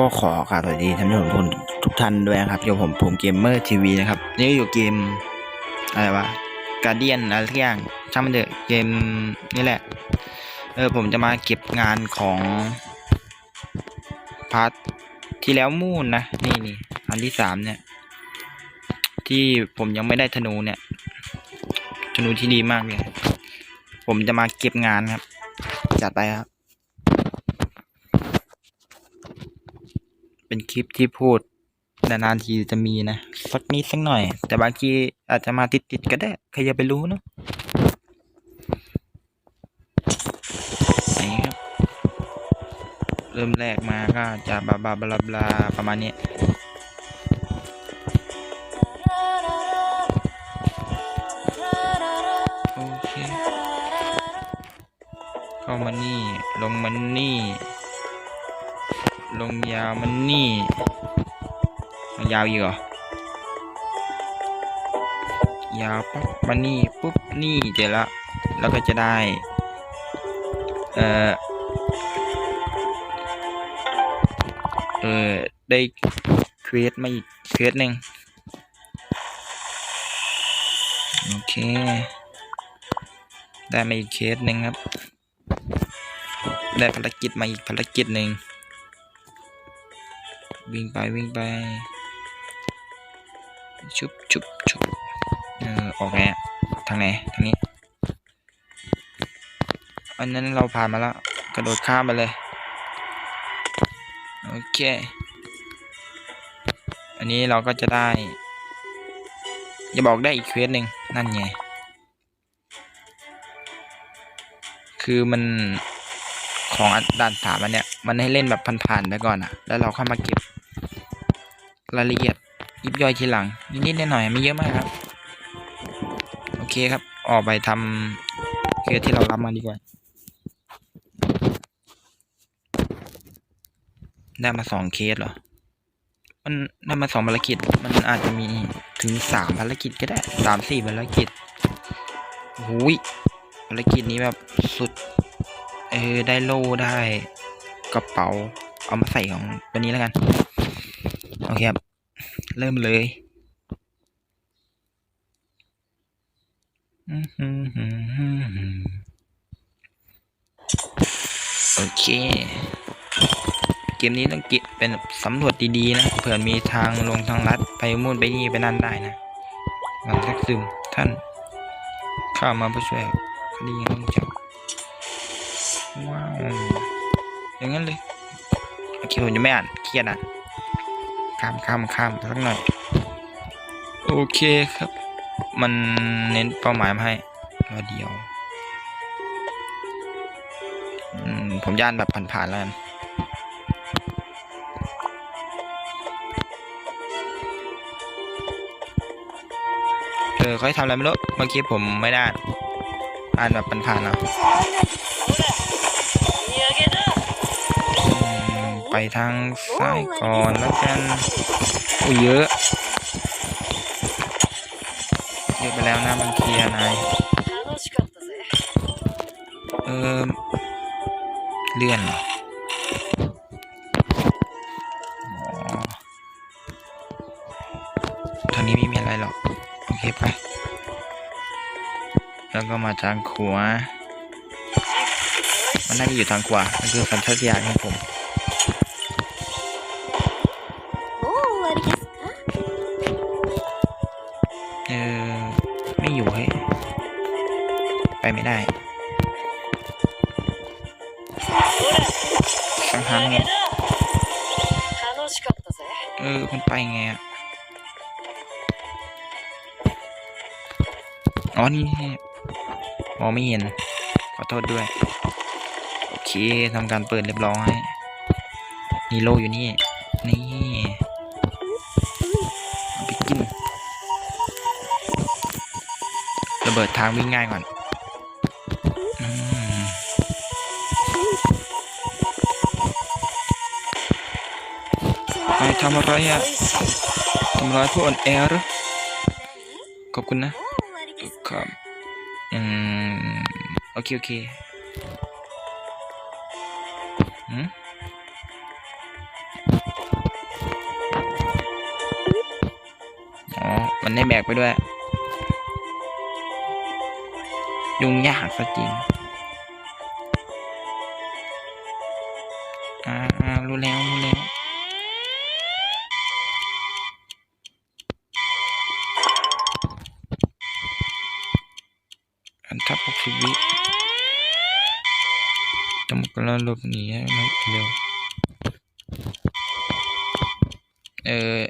ก็ขอกราบสวัสดีท่านผู้ชมทุกท่านด้วยนะครับอยู่ผมผมเกมเมอร์ทีวีนะครับนี่อยู่เกมอะไรวะการเดียนอะไรสักอย่างช่างมันเถอะเกมนี่แหละ เออผมจะมาเก็บงานของพาร์ทที่แล้วมูนนะนี่นี่อันที่สามเนี่ย ที่ผมยังไม่ได้ธนูเนี่ยธนูที่ดีมากเลยผมจะมาเก็บงานครับ จัดไปครับ เป็นคลิปที่พูดนานๆทีจะมีนะ สักนิดสักหน่อย แต่บางทีอาจจะมาติดๆก็ได้ ใครจะไปรู้เนอะนี่ครับ เริ่มแรกมาก็จะบลาบาบลาบลาประมาณนี้โอเคเข้ามานี่ ลงมานี่ ลงยาวมันนี่มันยาวอีกเหรอ ยาวปั๊บมานี่ปุ๊บนี่เจอแล้วแล้วก็จะได้ เอ่อ เออได้เควสมาอีกเควสหนึ่งโอเค ได้มาอีกเคสหนึ่งครับ ได้ภารกิจมาอีกภารกิจหนึ่ง วิ่งไปวิ่งไป ชุบชุบชุบเออออกไงอะทางไหนทางนี้ อันนั้นเราผ่านมาแล้ว กระโดดข้ามไปเลย โอเค อันนี้เราก็จะได้ อย่าบอกได้อีกเควสหนึ่งนั่นไง คือมันของด่านสามอันเนี้ยมันให้เล่นแบบผ่านๆไปก่อนอะแล้วเราเข้ามาเก็บ รายละเอียดยิบย่อยทีหลัง นิดๆหน่อยๆไม่เยอะมากครับ โอเคครับ ออกไปทำเคสที่เรารับมาดีกว่า ได้มาสองเคสเหรอ มันได้มาสองภารกิจ มันอาจจะมีถึงสามภารกิจก็ได้สามสี่ภารกิจหูยภารกิจนี้แบบสุด เออได้โล่ได้กระเป๋า เอามาใส่ของตัวนี้แล้วกัน อเคครับ เริ่มเลยโอเค เกมนี้ต้องเก็บเป็นสำรวจดีๆนะ เผื่อมีทางลงทางลัดไปมุ่นไปนี่ไปนั่นได้นะมันสักซึมท่านเข้ามาเพื่อช่วยคดีต้องจับว้าวอย่างนั้นเลยโอเคผมจะไม่อ่านเครียดอะ ข้ามข้ามข้ามสักหน่อย โอเคครับ มันเน้นเป้าหมายมาให้รอเดียว ผมย่านแบบผ่านๆแล้วกันเออเขาให้ทำอะไรไม่รู้ เมื่อกี้ผมไม่ได้อ่านแบบผ่านๆเนาะ ไปทางซ้ายก่อนแล้วกันอู้เยอะ เยอะไปแล้วนะมันเคลียนายเออเลื่อนเอทางนี้ไม่มีอะไรหรอก โอเคไป แล้วก็มาทางขวา มันน่าจะอยู่ทางขวามันคือสันทศตญาณของผม ทางไงเออมันไปไงอะอ๋อนี่มองไม่เห็น ขอโทษด้วย โอเคทำการเปิดเรียบร้อยนีโลอยู่นี่ นี่ไปกินระเบิดทางวิ่งง่ายก่อน นายทำอะไรอะทำร้ายพวกอ่อนแอหรือขอบคุณนะครับอืมโอเค โอเคอ๋อ มันได้แบกไปด้วย ยุ่งยากซะจริง อันทับหกสิบวิจำกันแล้วหลบหนีให้มันเร็ว เออ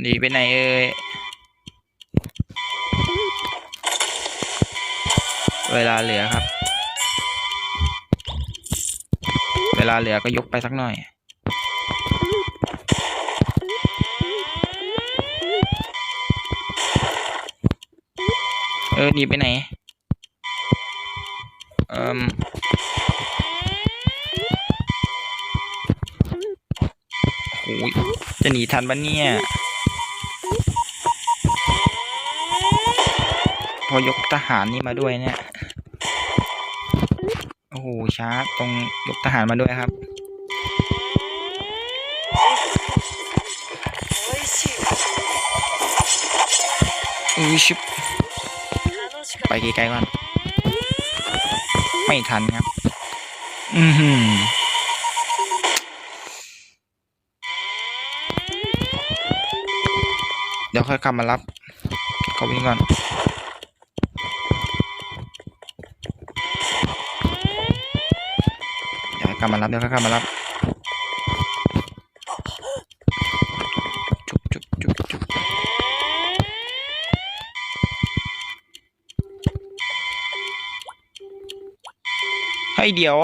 หนีไปไหนเอ่ยเวลาเหลือครับ เวลาเหลือก็ยกไปสักหน่อย เออหนีไปไหนอืมโอ้ยจะหนีทันปะเนี่ยพอยกทหารนี่มาด้วยเนี่ย โอ้โหช้าตรงยกทหารมาด้วยครับ อุ้ยชิบ ไปไกลๆก่อน ไม่ทันครับ อือหือเดี๋ยวค่อยกลับมารับเขาวิ่งก่อนเดี๋ยวกลับมารับเดี๋ยวค่อยกลับมารับ ให้เดี๋ยว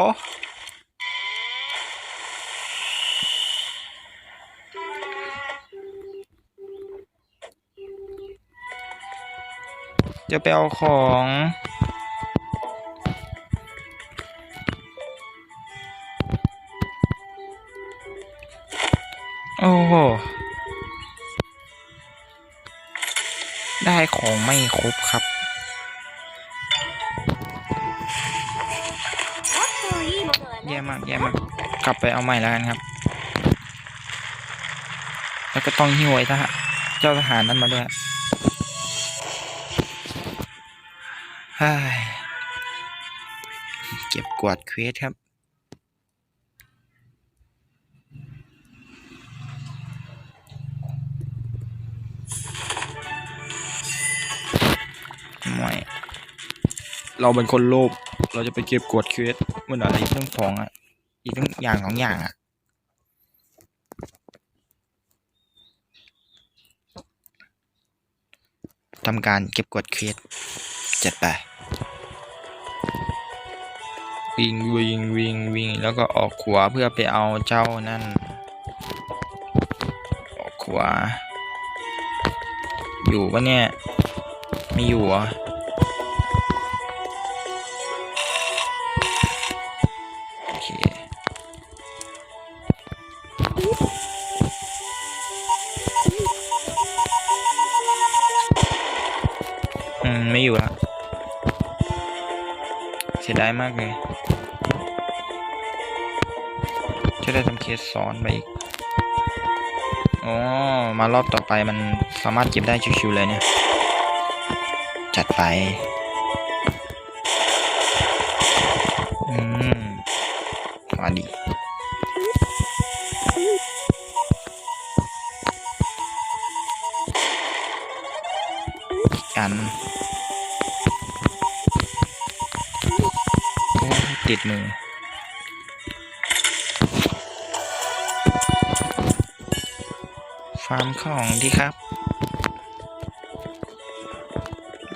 จะไปเอาของโอ้โห ได้ของไม่ครบครับ แยกมากกลับไปเอาใหม่แล้วกันครับ แล้วก็ต้องหิ้วไอ้ทหารเจ้าทหารนั้นมาด้วยเก็บกวาดเควสครับไม่เราเป็นคนโลภเราจะไปเก็บกวดเควสมันอะไรเรื่องของอะ อีกเรื่องอย่างสองอย่างอะทำการเก็บกดเควสจัดไปวิ่งวิ่งวิ่งวิ่งแล้วก็ออกขวาเพื่อไปเอาเจ้านั่น ออกขวา อยู่ปะเนี่ย ไม่อยู่เหรอะ มไม่อยู่ละเสียดายมากเลยจะได้ทำเคสซ้อนไปอีกอ๋อมารอบต่อไปมันสามารถเก็บได้ชิวๆเลยเนี่ย จัดไป ติดมือ ฟาร์มของดีครับ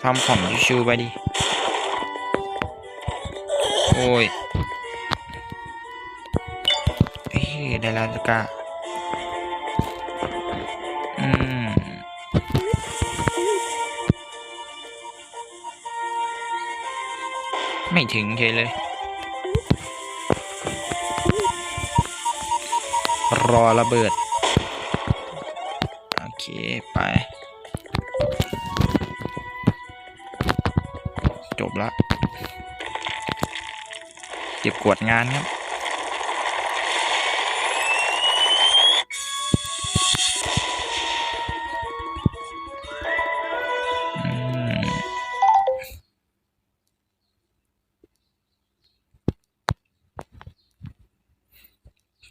ฟาร์มของชิวๆไปดิ โอ้ยเฮ้ยได้แล้วตะกะอืมไม่ถึงเฉยเลย รอระเบิด โอเค ไป จบละเก็บกวดงานครับ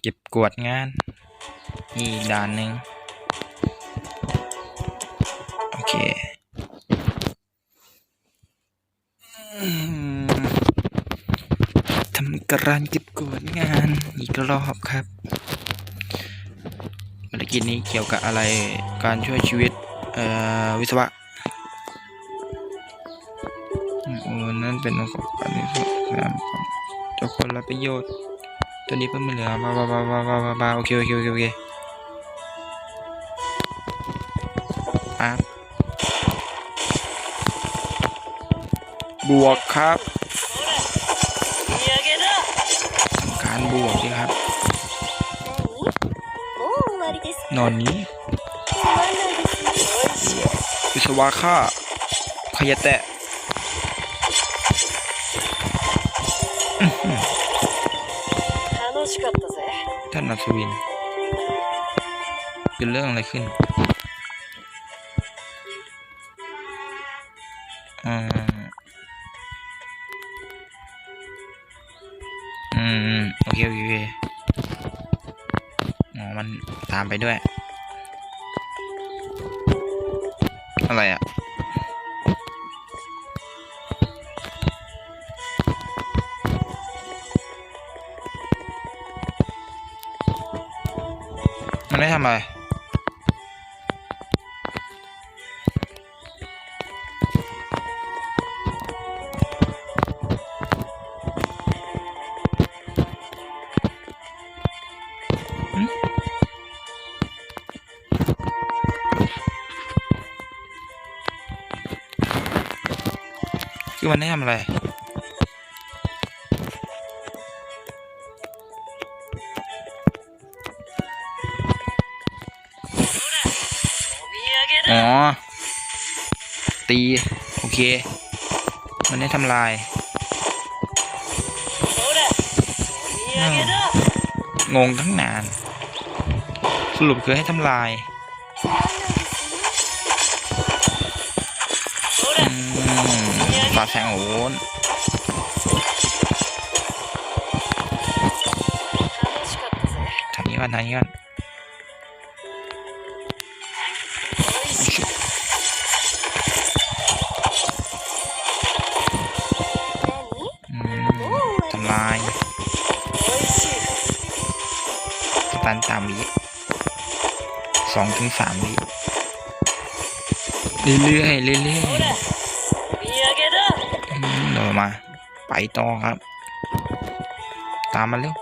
เก็บกวดงาน อีกด่านหนึ่งโอเคทำการเก็บกวาดงานอีกรอบครับภารกิจนี้เกี่ยวกับอะไรการช่วยชีวิตเอ่อวิศวะโอ้นั่นเป็นองค์ประกอบในส่วนของเจ้าคนละประโยชน์ตัวนี้เพิ่มไม่เหลือบ้าบ้าบ้าบ้าบ้าบ้าบ้าโอเคโอเคโอเคโอเคับ บวกครับ การบวกดีครับ นอนนี้วิศวะข้าขยะแตะท่านนับสวินเป็นเรื่องอะไรขึ้น อืมอืม โอเคโอเคอ๋อมันตามไปด้วย อะไรอะมันได้ทำอะไร คือมันให้ทำอะไร อ๋อ ตี โอเค มันได้ทำลายงงทั้งนาน สรุปคือให้ทำลาย มาแสงโอ้นทางนี้ก่อนทางนี้ก่อนทำลายตันตามวิสองถึงสามวิเรื่อยๆเรื่อยๆ มา ไปต่อครับ ตามมาเร็ว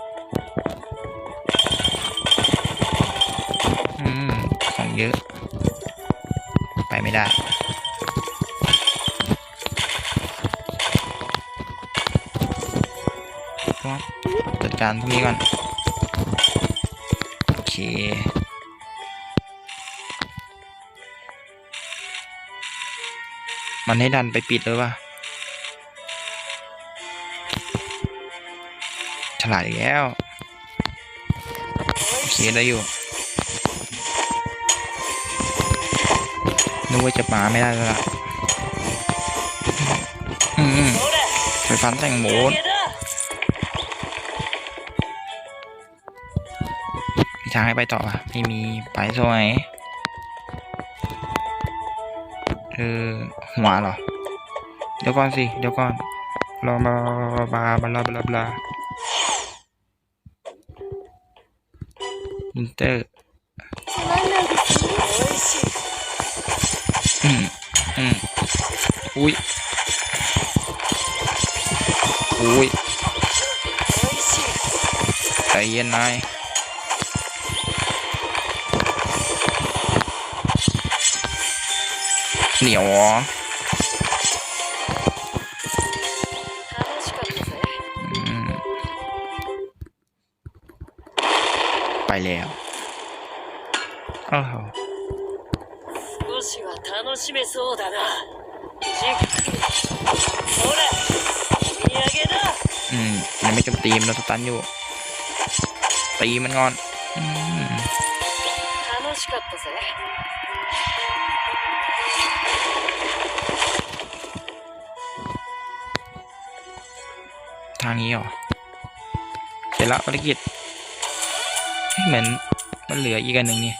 อืมของเยอะ ไปไม่ได้ครับจัดการพวกนี้ก่อนโอเคมันให้ดันไปปิดหรือเปล่าฉ ลายแล้วโอเคได้อยู่นึกว่าจะมาไม่ได้แล้วล่ะอืมไปฟันแต่งโมนมีทางให้ไปต่อปะไม่มีไปสวยคือหัวเหรอ เดี๋ยวก่อนสิ เดี๋ยวก่อนรอบลาบลาบลาบลา บลาบลาอินเไปแล้วอ้าวอืมยังไม่จมตีมเราตันอยู่ตีมันงอนอทางนี้เหรอเสร็จแล้วภารกิจ เหมือนมันเหลืออีกอันหนึ่งนี่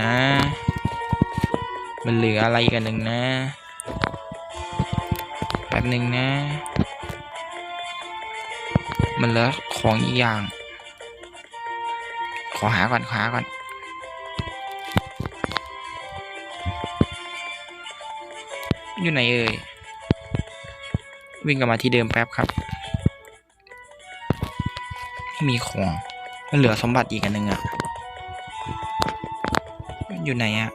นะ มันเหลืออะไรอีกันหนึ่งนะ แป๊บหนึ่งนะ มันเหลือของอีกอย่าง ขอหาก่อนขอหาก่อน อยู่ไหนเอ่ย วิ่งกลับมาที่เดิมแป๊บครับ ม่มีของมันเหลือสมบัติอีกอันหนึ่งอะมันอยู่ไหนอะ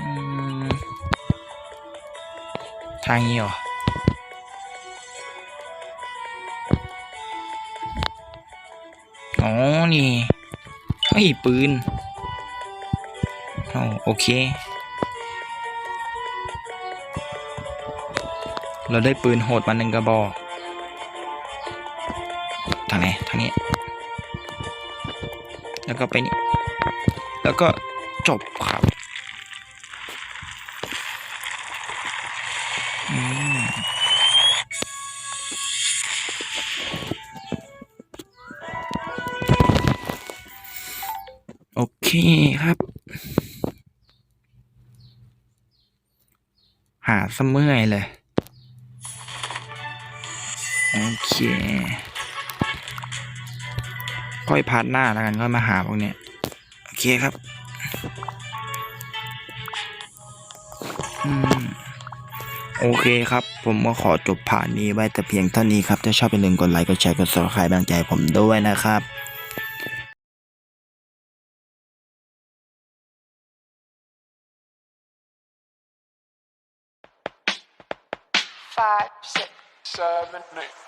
อืมทางนี้เหรอ อ๋อ นี่ เฮ้ย ปืนอ๋อโอเค เราได้ปืนโหดมาหนึ่งกระบอกทางไหนทางนี้ แล้วก็ไปนี่ แล้วก็จบครับอืมโอเคครับ หาเสมื่อยเลย เคค่อยพาร์ทหน้าแล้วกันค่อยมาหาพวกเนี้ยโอเคครับอืมโอเคครับ ผมก็ขอจบผ่านนี้ไว้แต่เพียงเท่านี้ครับ ถ้าชอบอย่าลืมกดไลค์กดแชร์กด subscribe บังใจผมด้วยนะครับ five, six, seven, eight.